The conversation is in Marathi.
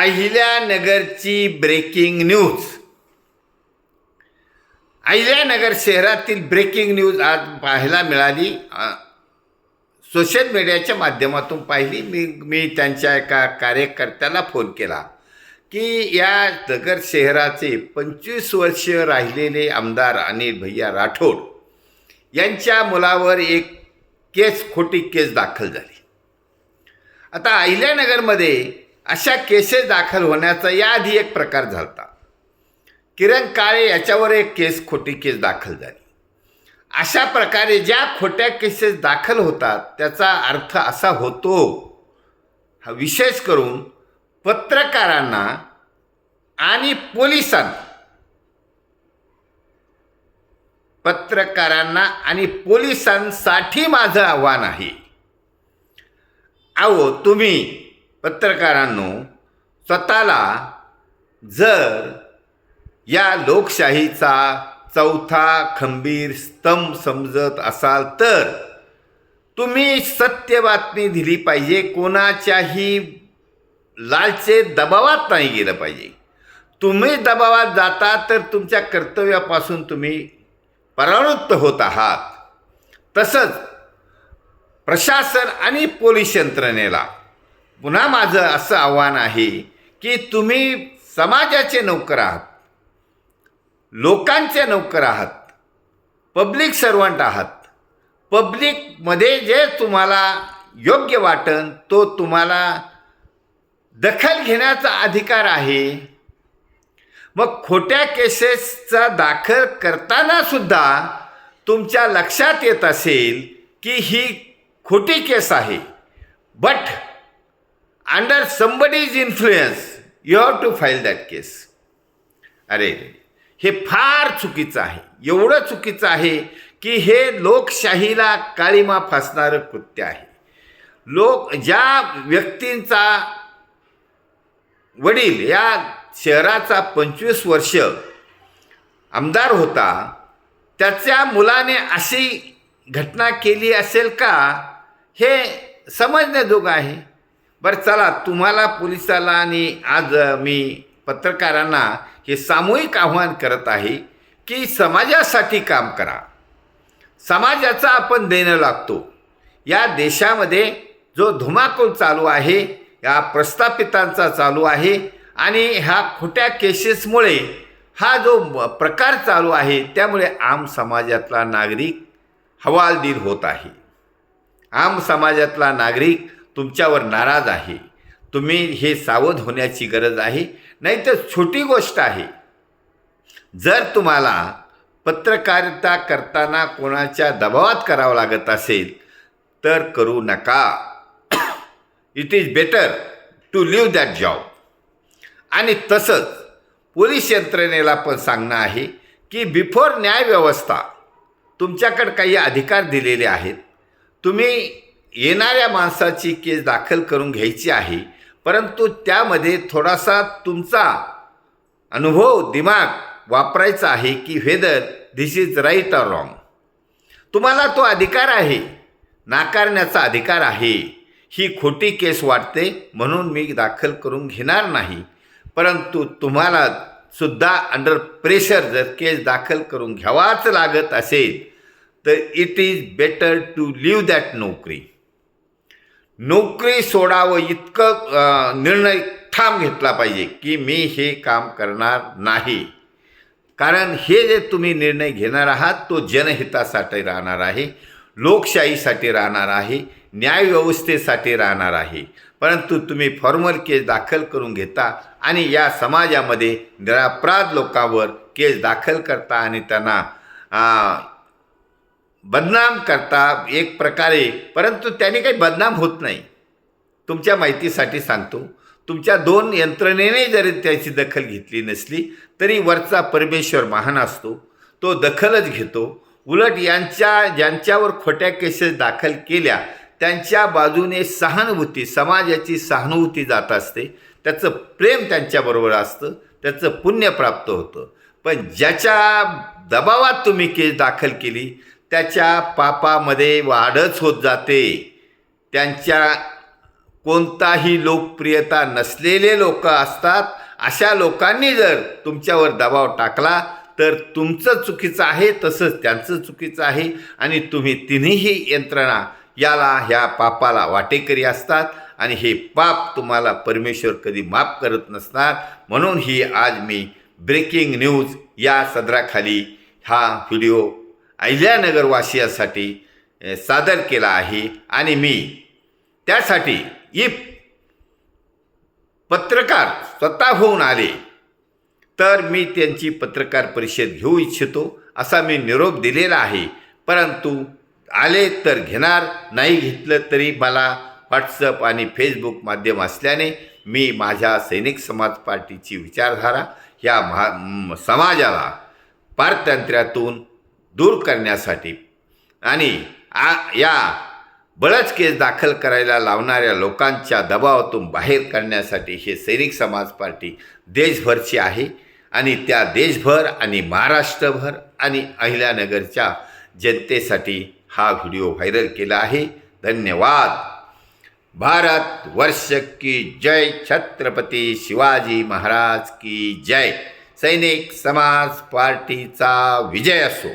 अहिल्यानगरची ब्रेकिंग न्यूज अहिल्यानगर शहरातील ब्रेकिंग न्यूज आज पाहायला मिळाली. सोशल मीडियाच्या माध्यमातून पाहिली. मी मी त्यांच्या एका कार्यकर्त्याला फोन केला की या नगर शहराचे पंचवीस वर्ष राहिलेले आमदार अनिल भैया राठोड यांच्या मुलावर एक केस खोटी केस दाखल झाली. आता अहिल्यानगरमध्ये अशा केसेस दाखल होण्याचा याआधी एक प्रकार झाला किरण काळे याच्यावर एक केस खोटी केस दाखल झाली. अशा प्रकारे ज्या खोट्या केसेस दाखल होतात त्याचा अर्थ असा होतो हा विशेष करून पत्रकारांना आणि पोलिसांना. पत्रकारांना आणि पोलिसांसाठी माझं आव्हान आहे. अहो तुम्ही पत्रकारांनो स्वतःला जर या लोकशाहीचा चौथा खंबीर स्तंभ समजत असाल तर तुम्ही सत्य बातमी दिली पाहिजे कोणाच्याही लालचे दबावात नाही गेलं पाहिजे. तुम्ही दबावात जाता तर तुमच्या कर्तव्यापासून तुम्ही परावृत्त होत आहात. तसंच प्रशासन आणि पोलीस यंत्रणेला पुन्हा माझं असं आव्हान आहे की तुम्ही समाजाचे नौकर आहात लोकांचे नौकर आहात पब्लिक सर्वंट आहात. पब्लिकमध्ये जे तुम्हाला योग्य वाटन तो तुम्हाला दखल घेण्याचा अधिकार आहे. मग खोट्या केसेसचा दाखल करताना सुद्धा तुमच्या लक्षात येत असेल की ही खोटी केस आहे. But under somebody's influence you have to file that case अरे हे फार चुकीचं आहे. एवढं चुकीचं आहे की हे लोकशाहीला काळीमा फासणारं कृत्य आहे. लोक ज्या व्यक्तींचा वडील या शहराचा पंचवीस वर्ष आमदार होता त्याच्या मुलाने अशी घटना केली असेल का? हे समजण्याजोगं आहे. बरं चला तुम्हाला पोलिसाला आणि आज मी पत्रकारांना हे सामूहिक आव्हान करत आहे की समाजासाठी काम करा. समाजाचा आपण देणं लागतो. या देशामध्ये जो धुमाकूळ चालू आहे या प्रस्थापितांचा चालू आहे आणि ह्या खोट्या केसेसमुळे हा जो प्रकार चालू आहे त्यामुळे आम समाजातला नागरिक हवालदिल होत आहे. आम समाजातला नागरिक तुमच्यावर नाराज आहे. तुम्ही हे सावध होण्याची गरज आहे. नाहीतर छोटी गोष्ट आहे. जर तुम्हाला पत्रकारिता करताना कोणाच्या दबावात करावं लागत असेल तर करू नका. It is better to leave that job आणि तसंच पोलीस यंत्रणेला पण सांगणं आहे की बिफोर न्यायव्यवस्था तुमच्याकडे काही अधिकार दिलेले आहेत. तुम्ही येणाऱ्या माणसाची केस दाखल करून घ्यायची आहे परंतु त्यामध्ये थोडासा तुमचा अनुभव दिमाग वापरायचा आहे की whether this is right or wrong तुम्हाला तो अधिकार आहे नाकारण्याचा अधिकार आहे. ही खोटी केस वाटते म्हणून मी दाखल करून घेणार नाही परंतु तुम्हाला सुद्धा अंडर प्रेशर जर केस दाखल करून घ्यावाच लागत असेल तर it is better to leave that नोकरी. नोकरी सोडावं इतकं निर्णय ठाम घेतला पाहिजे की मी हे काम करणार नाही. कारण हे जे तुम्ही निर्णय घेणार आहात तो जनहितासाठी राहणार आहे लोकशाहीसाठी राहणार आहे न्यायव्यवस्थेसाठी राहणार आहे. परंतु तुम्ही फॉर्मल केस दाखल करून घेता आणि या समाजामध्ये निरापराध लोकांवर केस दाखल करता आणि त्यांना बदनाम करता एक प्रकारे परंतु त्याने काही बदनाम होत नाही. तुमच्या माहितीसाठी सांगतो तुमच्या दोन यंत्रणेने जरी त्याची दखल घेतली नसली तरी वरचा परमेश्वर महान असतो. तो दखलच घेतो. उलट यांच्या ज्यांच्यावर खोट्या केसेस दाखल केल्या त्यांच्या बाजूने सहानुभूती समाजाची सहानुभूती जात असते. त्याचं प्रेम त्यांच्याबरोबर असतं. त्याचं पुण्य प्राप्त होतं. पण ज्याच्या दबावात तुम्ही केस दाखल केली त्याच्या पापामध्ये वाढच होत जाते. त्यांच्या कोणताही लोकप्रियता नसलेले लोक असतात. अशा लोकांनी जर तुमच्यावर दबाव टाकला तर तुमचं चुकीचं आहे तसंच त्यांचं चुकीचं आहे आणि तुम्ही तिन्ही यंत्रणा याला ह्या पापाला वाटेकरी असतात आणि हे पाप तुम्हाला परमेश्वर कधी माफ करत नसणार. म्हणून ही आज मी ब्रेकिंग न्यूज या सदराखाली हा व्हिडिओ अहिल्यानगरवासियासाठी सादर केला आहे आणि मी त्यासाठी इफ पत्रकार स्वतः होऊन आले. तर मी त्यांची पत्रकार परिषद घेऊ इच्छितो असा मी निरोप दिलेला आहे. परंतु आले तर घेणार नाही घेतलं तरी मला व्हॉट्सअप आणि फेसबुक माध्यम असल्याने मी माझ्या सैनिक समाज पार्टीची विचारधारा या महा समाजाला पारतंत्र्यातून दूर करण्यासाठी आणि आ या बळच केस दाखल करायला लावणाऱ्या लोकांच्या दबावातून बाहेर काढण्यासाठी हे सैनिक समाज पार्टी देशभरची आहे आणि त्या देशभर आणि महाराष्ट्रभर आणि अहिल्यानगरच्या जनतेसाठी हा व्हिडिओ व्हायरल केला आहे. धन्यवाद. भारत वर्ष की जय. छत्रपती शिवाजी महाराज की जय. सैनिक समाज पार्टीचा विजय असो.